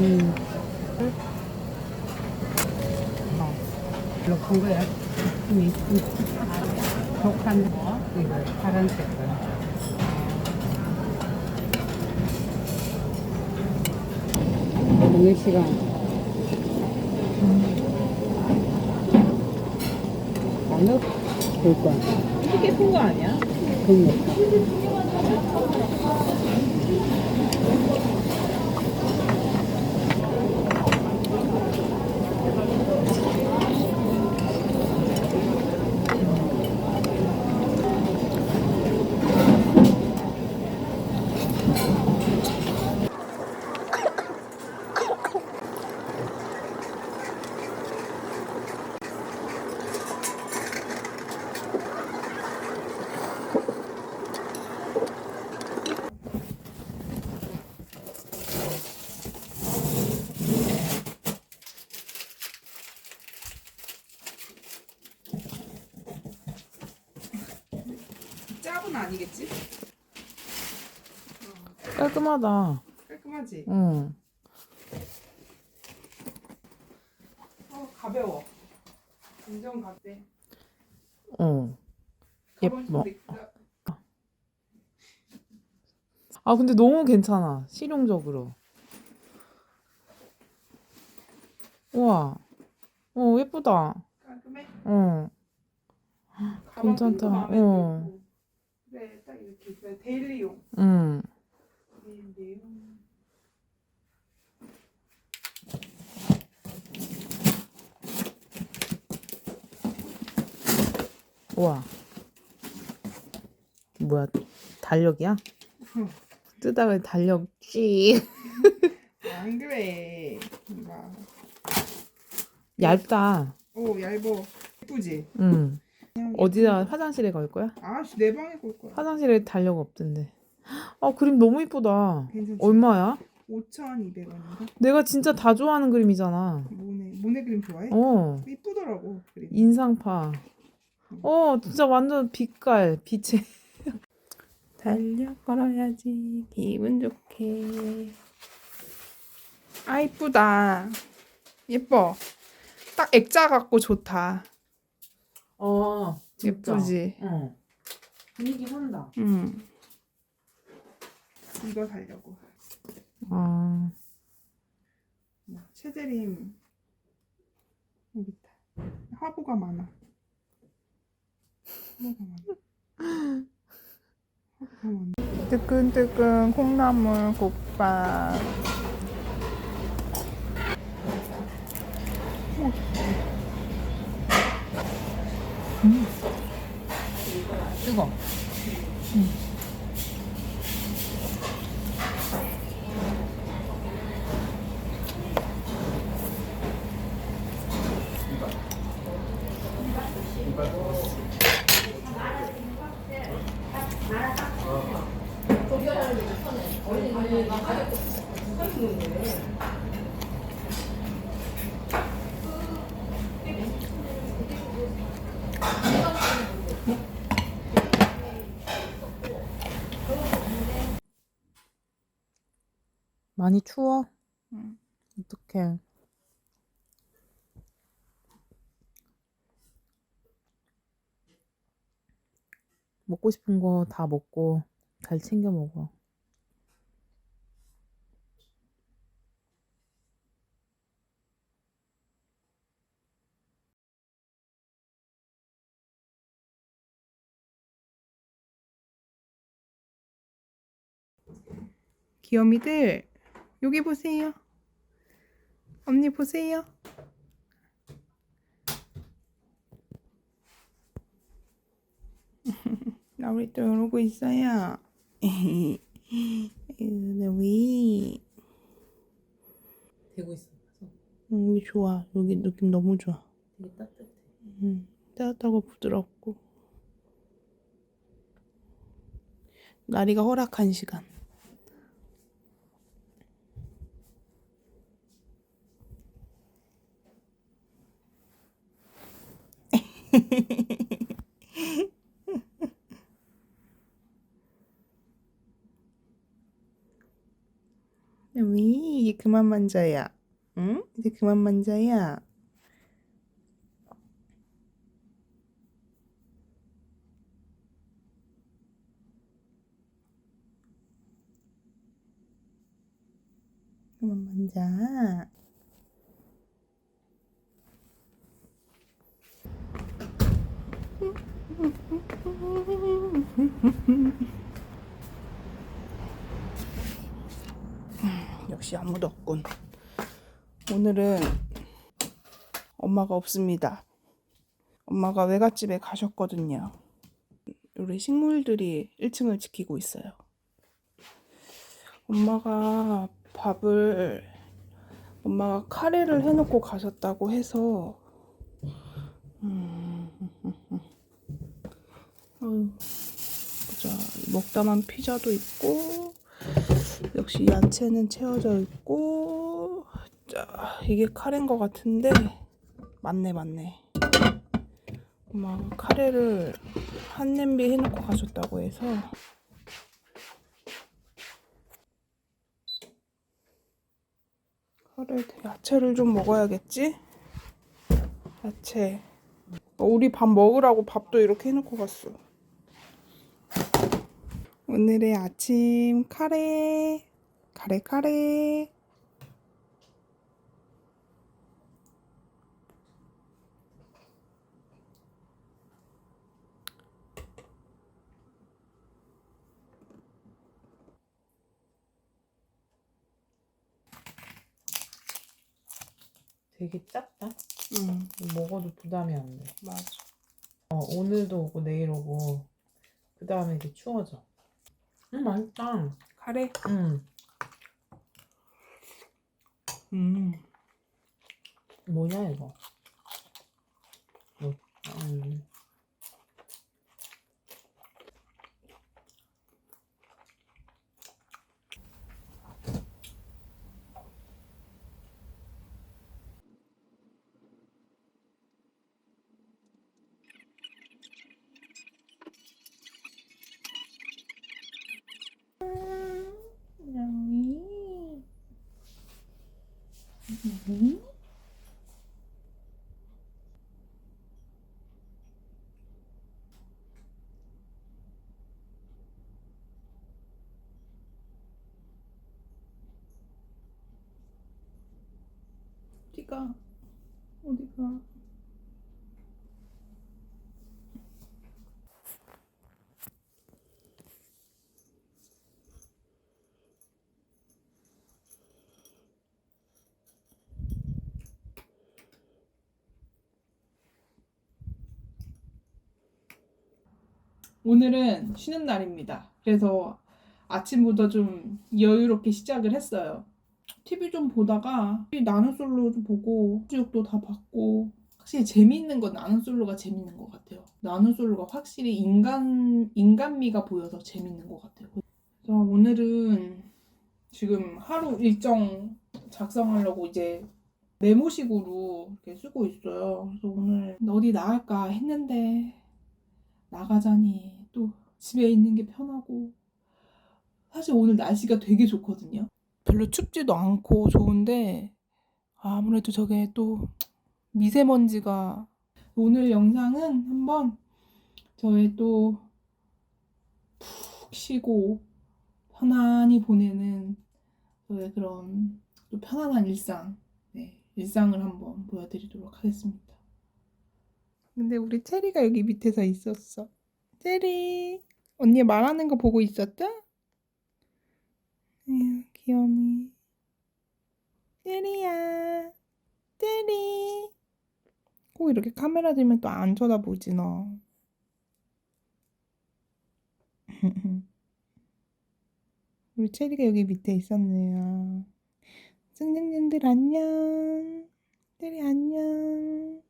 음. 어. 이렇게 거야. 이, 이, 독한 거, 이거 파란색 거. 동일 시간. 안 넣을 거야. 이렇게 예쁜 거 아니야? 그런 거. 짭은 아니겠지? 깔끔하다. 깔끔하지? 응. 어 가벼워 완전 가대 어. 예뻐. 아 근데 너무 괜찮아. 실용적으로. 우와. 어 예쁘다. 깔끔해? 어. 가방 괜찮다. 끈도 마음에 어. 그래 딱 이렇게 그래, 데일리용 응. 데일리용 우와. 뭐야? 달력이야? 뜨다가 달력 쥐. 안 그래 막. 얇다. 오 얇어 예쁘지? 응. 그냥 어디다 화장실에 갈 거야? 아씨 내 방에 걸 거야 화장실에 달력 없던데. 아 그림 너무 이쁘다. 괜찮지? 얼마야? 5,200원인가? 내가 진짜 다 좋아하는 그림이잖아. 모네 모네 그림 좋아해? 어. 이쁘더라고 그림 인상파. 어, 진짜 완전 빛깔, 빛의. 달력 걸어야지. 기분 좋게. 아 이쁘다 예뻐 딱 액자 같고 좋다 어, 예쁘지? 어. 분위기 산다. 음 이거 살려고. 아, 체제림 여기 있다. 화보가 많아. 화보가 많아. 화보가 많아. 뜨끈뜨끈 콩나물 국밥. 뜨거. 많이 추워? 응. 어떡해. 먹고 싶은 거 다 먹고 잘 챙겨 먹어. 귀요미들 여기 보세요. 언니 보세요. 나 우리 또 이러고 있어요. 위 되고 있어. 여기 좋아. 여기 느낌 너무 좋아. 되게 따뜻해. 음, 따뜻하고 부드럽고. 나리가 허락한 시간 위 이제 그만 만져야. 응? 이제 그만 만져야. 그만 만져. 역시 아무도 없군. 오늘은 엄마가 없습니다. 엄마가 외갓집에 가셨거든요. 우리 식물들이 1층을 지키고 있어요. 엄마가 밥을 엄마가 카레를 해놓고 가셨다고 해서 음, 아유, 보자 먹다만 피자도 있고 역시 야채는 채워져 있고 자 이게 카레인 것 같은데 맞네 맞네. 엄마가 카레를 한 냄비 해놓고 가셨다고 해서. 카레 야채를 좀 먹어야겠지? 야채. 어, 우리 밥 먹으라고 밥도 이렇게 해놓고 갔어 오늘의 아침 카레 카레 카레 되게 작다. 응 먹어도 부담이 안 돼. 맞아 어, 오늘도 오고 내일 오고 그 다음에 이제 추워져. 음 맛있다. 카레 음 음 뭐냐 이거? 뭐, 음. 양이 어디가? 어디가 오늘은 쉬는 날입니다. 그래서 아침부터 좀 여유롭게 시작을 했어요. TV 좀 보다가 나는 솔로 좀 보고 수육도 다 봤고 확실히 재미있는 건 나는 솔로가 재밌는 것 같아요. 나는 솔로가 확실히 인간 인간미가 보여서 재밌는 것 같아요. 그래서 오늘은 지금 하루 일정 작성하려고 이제 메모식으로 이렇게 쓰고 있어요. 그래서 오늘 어디 나갈까 했는데 나가자니 또 집에 있는 게 편하고 사실 오늘 날씨가 되게 좋거든요. 별로 춥지도 않고 좋은데 아무래도 저게 또 미세먼지가 오늘 영상은 한번 저의 또 푹 쉬고 편안히 보내는 저의 그런 또 편안한 일상 네, 일상을 한번 보여드리도록 하겠습니다. 근데 우리 체리가 여기 밑에서 있었어. 체리, 언니 말하는 거 보고 있었다? 에휴, 귀여미. 체리야, 체리. 꼭 이렇게 카메라 들면 또 안 쳐다보지 너. 우리 체리가 여기 밑에 있었네요. 승승님들 안녕. 체리 안녕.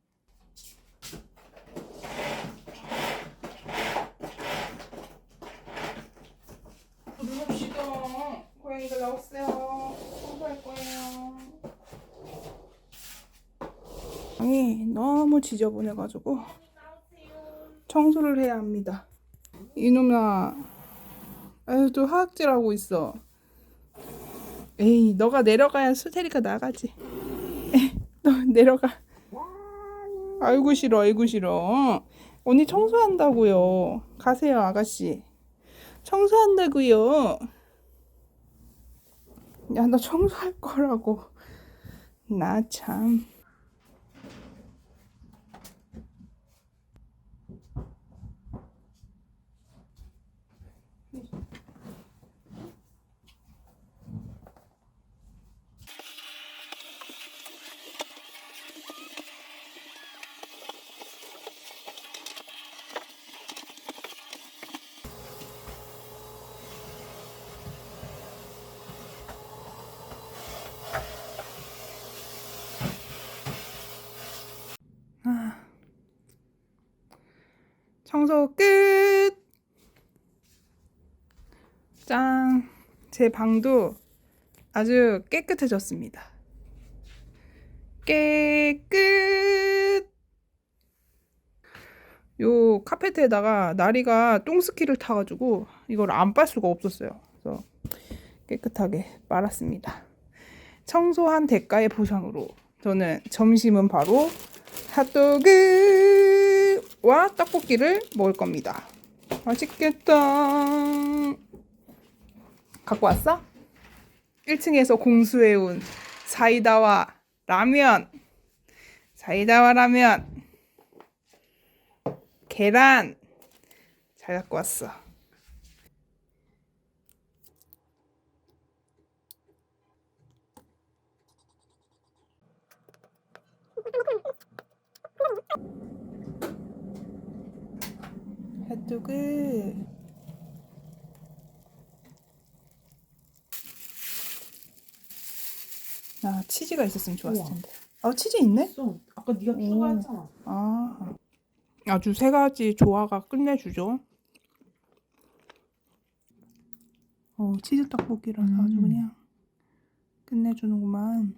부르봅시다. 고양 이가 나왔어요. 청소할 거예요. 방이 너무 지저분해가지고 청소를 해야 합니다. 이놈아, 아유 또 하악질하고 있어. 에이, 너가 내려가야 수테리가 나가지. 에이, 너 내려가. 아이고 싫어, 아이고 싫어. 언니 청소한다고요. 가세요, 아가씨. 청소한다고요. 야, 너 청소할 거라고. 나 참. 청소 끝. 짱. 제 방도 아주 깨끗해졌습니다. 깨끗. 요 카페트에다가 나리가 똥스키를 타가지고 이걸 안 빨 수가 없었어요. 그래서 깨끗하게 빨았습니다. 청소한 대가의 보상으로 저는 점심은 바로 핫도그 와 떡볶이를 먹을 겁니다. 맛있겠다. 갖고 왔어? 1층에서 공수해온 사이다와 라면. 사이다와 라면. 계란. 잘 갖고 왔어. 핫도그. 아 치즈가 있었으면 좋았을. 텐데. 아 치즈 있네? 있어. 아까 네가 오. 추가했잖아. 아 아주 세 가지 조화가 끝내주죠. 어 치즈 떡볶이라서 아주 음. 그냥 끝내주는구만.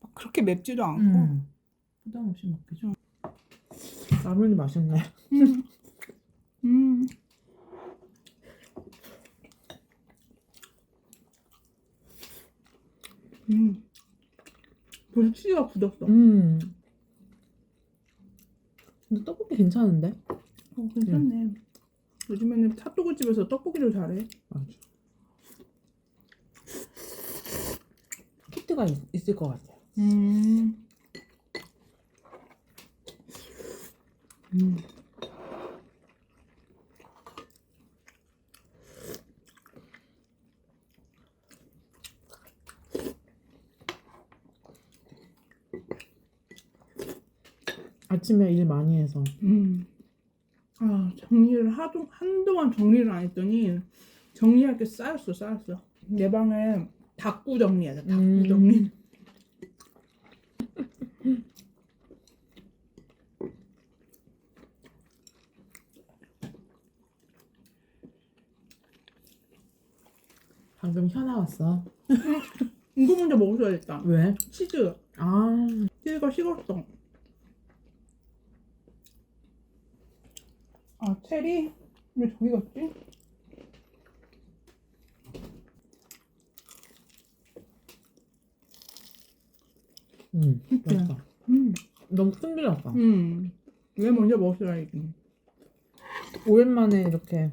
막 그렇게 맵지도 않고. 음. 부담 없이 먹기죠. 라면이 맛있네. 음. 음. 음. 벌써 치즈가 굳었어. 음. 근데 떡볶이 괜찮은데? 어, 괜찮네. 요즘에는 핫도그 집에서 떡볶이를 잘해. 맞아. 키트가 있, 있을 것 같아요. 음. 음. 아침에 일 많이 해서. 음. 아, 정리를 하도 한동안 정리를 안 했더니 정리할 게 쌓였어, 쌓였어. 내 방에 다꾸 정리해야 돼. 다꾸 음. 정리. 방금 현아 왔어. 이거 먼저 먹어줘야겠다. 왜? 치즈. 아, 치즈가 식었어. 아, 체리? 왜 저기 갔지? 음, 그치? 맛있다. 음. 너무 끈질었다. 음. 왜 먼저 먹어줘야지. 오랜만에 이렇게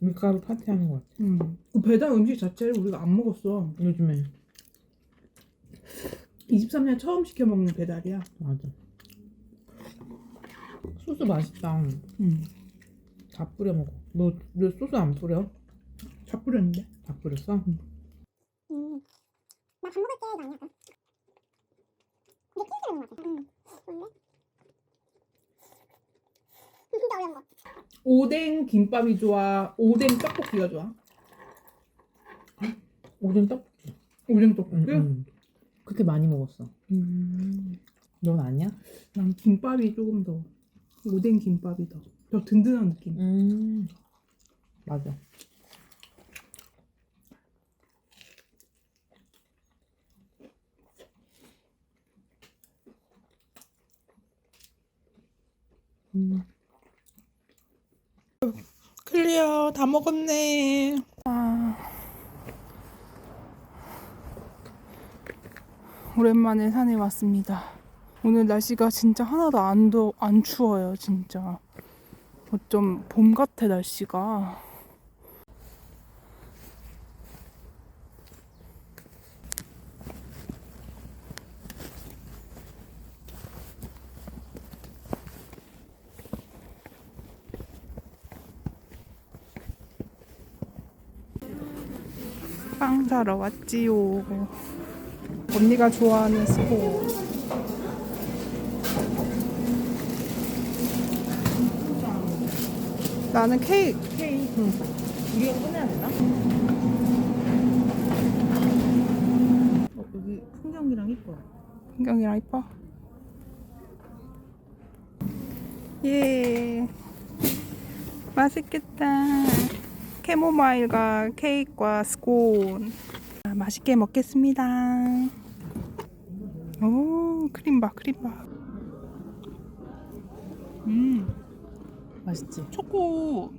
밀가루 파티하는 것 같아. 음. 그 배달 음식 자체를 우리가 안 먹었어. 요즘에. 23년 처음 시켜 먹는 배달이야. 맞아. 소스 맛있다. 음. 다 뿌려 먹어. 너, 너 소스 안 뿌려? 다 뿌렸는데. 다 뿌렸어? 음. 나 밥 먹을 때 많이 하거든. 근데 케이크를 먹는 것 같아. 음. 뭔데? 진짜 어려운 거. 오뎅 김밥이 좋아. 오뎅 떡볶이가 좋아. 오뎅 떡볶이. 오뎅 응, 떡볶이? 응. 그렇게 많이 먹었어. 음. 넌 아니야? 난 김밥이 조금 더 오뎅 김밥이 더, 더 든든한 느낌. 음. 맞아. 음. 클리어 다 먹었네. 아. 오랜만에 산에 왔습니다. 오늘 날씨가 진짜 하나도 안, 더, 안 추워요, 진짜. 어쩜 봄 같아, 날씨가. 빵 사러 왔지요. 언니가 좋아하는 스포. 나는 케이크. 케이크. 우리가 꺼내야 되나? 어, 여기 풍경이랑 이뻐요. 풍경이랑 이뻐. 예. 맛있겠다. 캐모마일과 케이크와 스콘. 아, 맛있게 먹겠습니다. 오, 크림바, 크림바. 음, 맛있지? 초코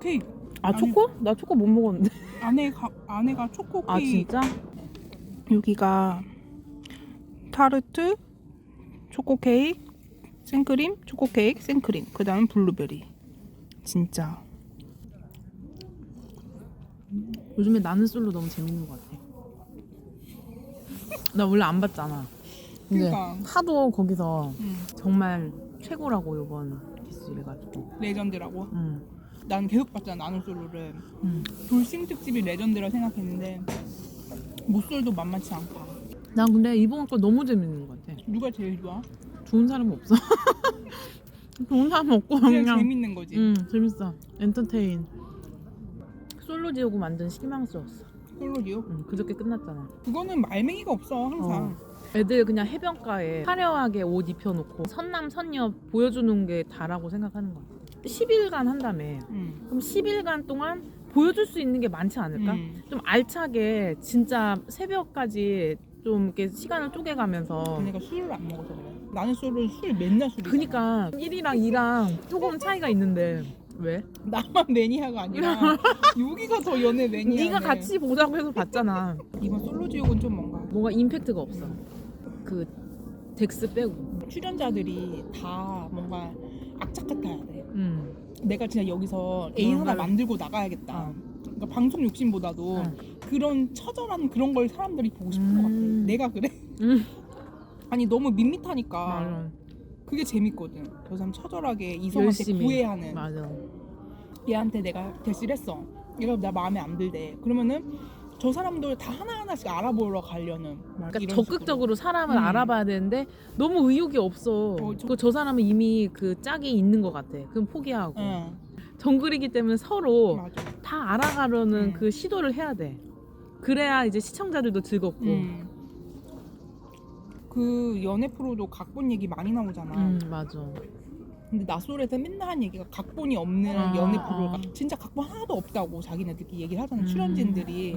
케이크. 아, 아니. 초코? 나 초코 못 먹었는데. 안에 가, 안에가 초코 케이크. 아, 진짜? 여기가 타르트, 초코 케이크, 생크림, 초코 케이크, 생크림. 그다음 블루베리. 진짜. 요즘에 나는 솔로 너무 재밌는 것 같아. 나 원래 안 봤잖아. 근데 그러니까. 하도 거기서 음, 정말 최고라고 이번 기스 이래가지고. 레전드라고. 응. 난 계속 봤잖아 나는 솔로를. 응. 돌싱 특집이 레전드라 생각했는데 모쏠도 만만치 않다. 난 근데 이번 거 너무 재밌는 것 같아. 누가 제일 좋아? 좋은 사람 없어. 좋은 사람 없고 그냥 그냥. 재밌는 거지. 응 재밌어. 엔터테인. 솔로 지오고 완전 실망스러웠어. 솔로지요? 응, 그저께 끝났잖아. 그거는 말맹이가 없어 항상. 애들 그냥 해변가에 화려하게 옷 입혀놓고 선남 선녀 보여주는 게 다라고 생각하는 것 같아. 10일간 한다며. 음. 그럼 10일간 동안 보여줄 수 있는 게 많지 않을까? 음. 좀 알차게 진짜 새벽까지 좀 이렇게 시간을 쪼개가면서 그러니까 술을 안 먹어서 그래. 나는 솔로는 술 맨날 술이야. 그니까 1이랑 2랑 조금 차이가 있는데 왜? 나만 매니아가 아니라 여기가 더 연애 매니아. 네가 같이 보자고 해서 봤잖아. 이번 솔로 지옥은 좀 뭔가 뭔가 임팩트가 없어. 그 덱스 빼고. 출연자들이 다 뭔가 악착 같아야 돼. 음. 내가 진짜 여기서 애인 하나 뭔가를- 만들고 나가야겠다. 그러니까 방송 욕심보다도 응. 그런 처절한 그런 걸 사람들이 보고 싶은 것 같아. 음. 내가 그래? 음. 아니 너무 밋밋하니까 맞아. 그게 재밌거든. 저 사람 처절하게 이성한테 열심히. 구애하는 맞아. 얘한테 내가 대시를 했어. 얘가 나 마음에 안 들대. 그러면은 저 사람들 다 하나하나씩 알아보러 가려는 그러니까 적극적으로 사람을 음. 알아봐야 되는데 너무 의욕이 없어. 어, 저- 그 저 사람은 이미 그 짝이 있는 것 같아. 그럼 포기하고. 응, 정글이기 때문에 서로 맞아. 다 알아가려는 음. 그 시도를 해야 돼. 그래야 이제 시청자들도 즐겁고. 음. 그 연애 프로도 각본 얘기 많이 나오잖아. 음, 맞아. 근데 나솔에서 맨날 한 얘기가 각본이 없는 아, 연애 프로가 아. 진짜 각본 하나도 없다고 자기네들끼리 얘기를 하잖아 음. 출연진들이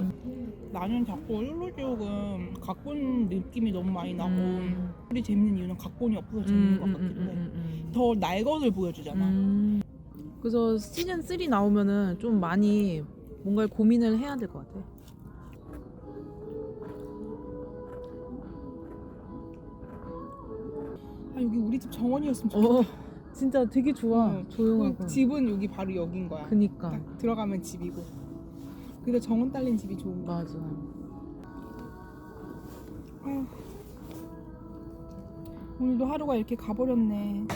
나는 자꾸 솔로지옥은 각본 느낌이 너무 많이 나고 음. 우리 재밌는 이유는 각본이 없어서 음, 재밌는 음, 것 음, 같기도 해 음, 음. 더날 것을 보여주잖아 음. 그래서 시즌 3 나오면은 좀 많이 뭔가 고민을 해야 될 것 같아. 아 여기 우리 집 정원이었으면 좋겠다 어, 진짜 되게 좋아. 어, 조용하고. 그 집은 여기 바로 여긴 거야 그니까. 딱 들어가면 집이고 근데 정원 딸린 집이 좋은 거야 맞아. 아휴. 오늘도 하루가 이렇게 가버렸네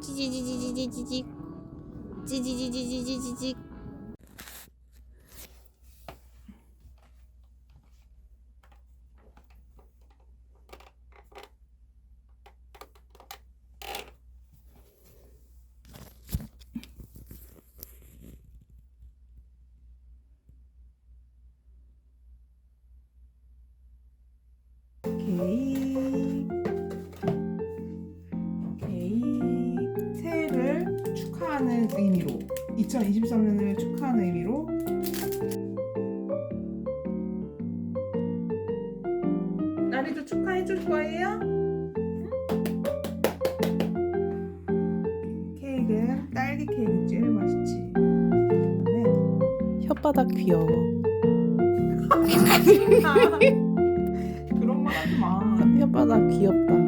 찌지지지지지직 찌 지지지지지직 케이 의미로 2023년을 축하하는 의미로. 나리도 축하해 줄 거예요? 케이크는 딸기 케이크 제일 맛있지. 혓바닥 귀여워. 그런 말 하지 마. 혓바닥 귀엽다.